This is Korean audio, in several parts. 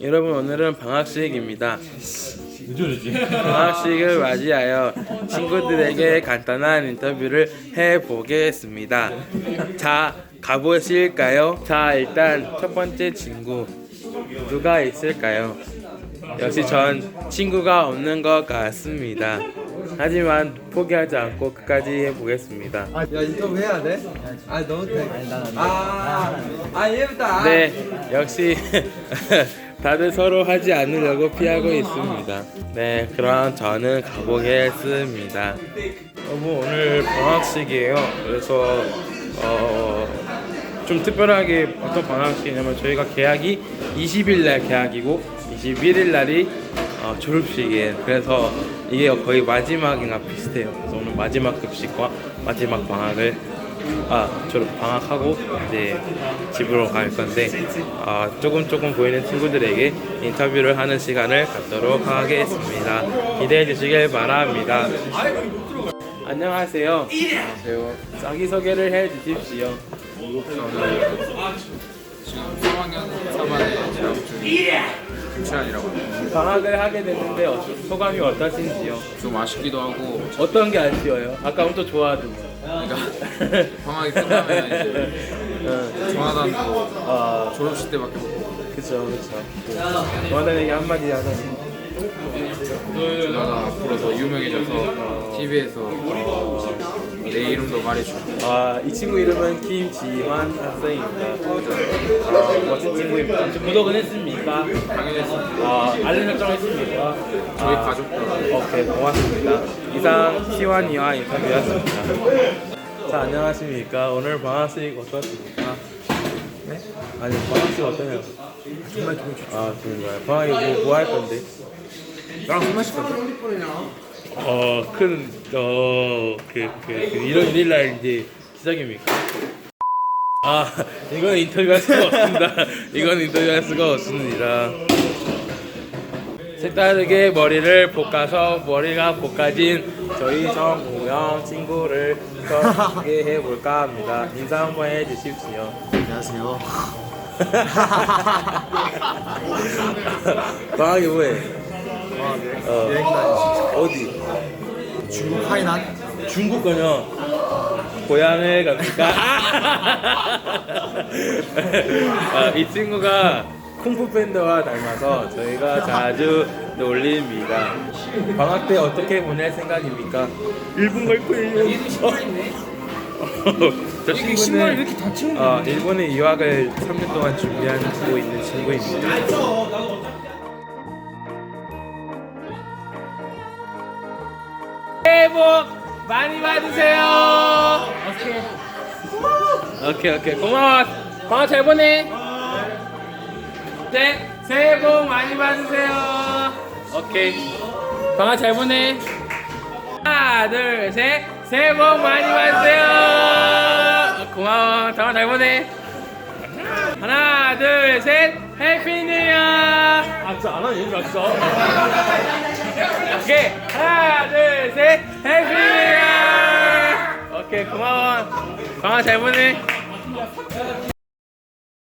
여러분 오늘은 방학식입니다. 방학식을 맞이하여 친구들에게 간단한 인터뷰를 해보겠습니다. 자, 가보실까요? 자, 일단 첫 번째 친구 누가 있을까요? 역시 전 친구가 없는 것 같습니다. 하지만 포기하지 않고 끝까지 해보겠습니다. 아, 야 인터뷰 해야 돼? 아 너무 돼. 아, 아 얘부터. 아. 네, 역시 다들 서로 하지 않으려고 피하고 있습니다. 네, 그럼 저는 가보겠습니다. 여러분 오늘 방학식이에요. 그래서 어, 좀 특별하게 어떤 방학식이냐면 저희가 개학이 20일 날 개학이고 21일 날이 어, 졸업식이에요. 그래서 이게 거의 마지막이나 비슷해요. 그래서 오늘 마지막 급식과 마지막 방학을 아 졸업 방학하고 이제 집으로 갈 건데 아 조금 조금 보이는 친구들에게 인터뷰를 하는 시간을 갖도록 하겠습니다. 기대해 주시길 바랍니다. 안녕하세요. 안녕하세요. 자기 소개를 해 주십시오. 지금 3학년 3반에 재학 중인 김치환이라고 합니다. 방학을 하게 됐는데 어, 소감이 어떠신지요? 좀 아쉽기도 하고 어떤 게 아쉬워요? 아까 엄청 좋아하더만. 그러니까 방학이 끝나면 이제 어, 조나단도 아 졸업식 때밖에 못 보고 그쵸 그쵸. 원하는 얘기 한마디 하자면. 조나단 앞으로 더 유명해져서 TV에서 어, 내 이름도 말해주고 아, 이 친구 이름은 김지환 학생입니다. 아, 멋진 친구입니다. 구독은 했습니까? 당연히 아, 알림 설정 했습니까? 저희 아, 가족들 오케이, 고맙습니다. 이상 시환이와 인터뷰였습니다. 자, 안녕하십니까. 오늘 방학식 어떻습니까? 네? 아니, 방학식 어떠냐고. 정말 기분 좋죠. 아, 정말. 방학이 뭐, 뭐 할 건데? 나랑 술 마실 건데? 어, 큰, 어, 그, 그, 그 1월 1일 날 이제 시작입니까? 아, 이건 인터뷰할 수가 없습니다. 이건 인터뷰할 수가 없습니다. 색다르게 머리를 볶아서 머리가 볶아진 저희 정우영 친구를 소개해 볼까 합니다. 인사 한번 해 주십시오. 안녕하세요. 방학이 뭐해? 어, 여행 다니시. 어디? 중국 하이난. 중국 거요. 고향을 갑니까? 아, 이 친구가 쿵푸 팬더와 닮아서 저희가 자주 놀립니다. 방학 때 어떻게 보낼 생각입니까? 일본 갈 거예요. 얘도 신발있네. 저 친구는 이렇게 다치는 어, 일본에 유학을 3년 동안 준비하고 있는 친구입니다. 새해 복 많이 받으세요. 오케이. 오케이 오케이 고마워. 방학 잘 보내. 네 새해 복 많이 받으세요. 오케이. 방학 잘 보내. 하나 둘 셋. 새해 복 많이 받으세요. 고마워. 방학 잘 보내. 하나 둘 셋. 해피 뉴 이어. 아 진짜 안 하니 진짜. 오케이 하나 둘 셋 해피 뉴 이어 오케이 고마워. 방학 잘 보내.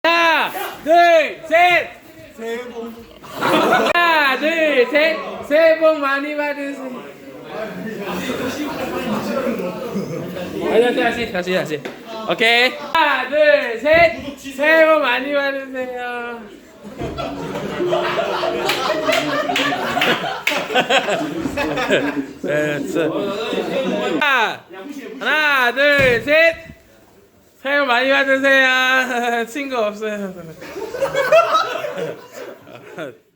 하나 둘 셋. 새해 복 하나 둘 셋. 새해 복 많이 받으세요. 다시 다시 다시 다시. 오케이. 하나 둘 셋. 새해 복 많이 받으세요 하나, 하나, 둘, 셋. 새해 복 많이 받으세요. 친구 없어요.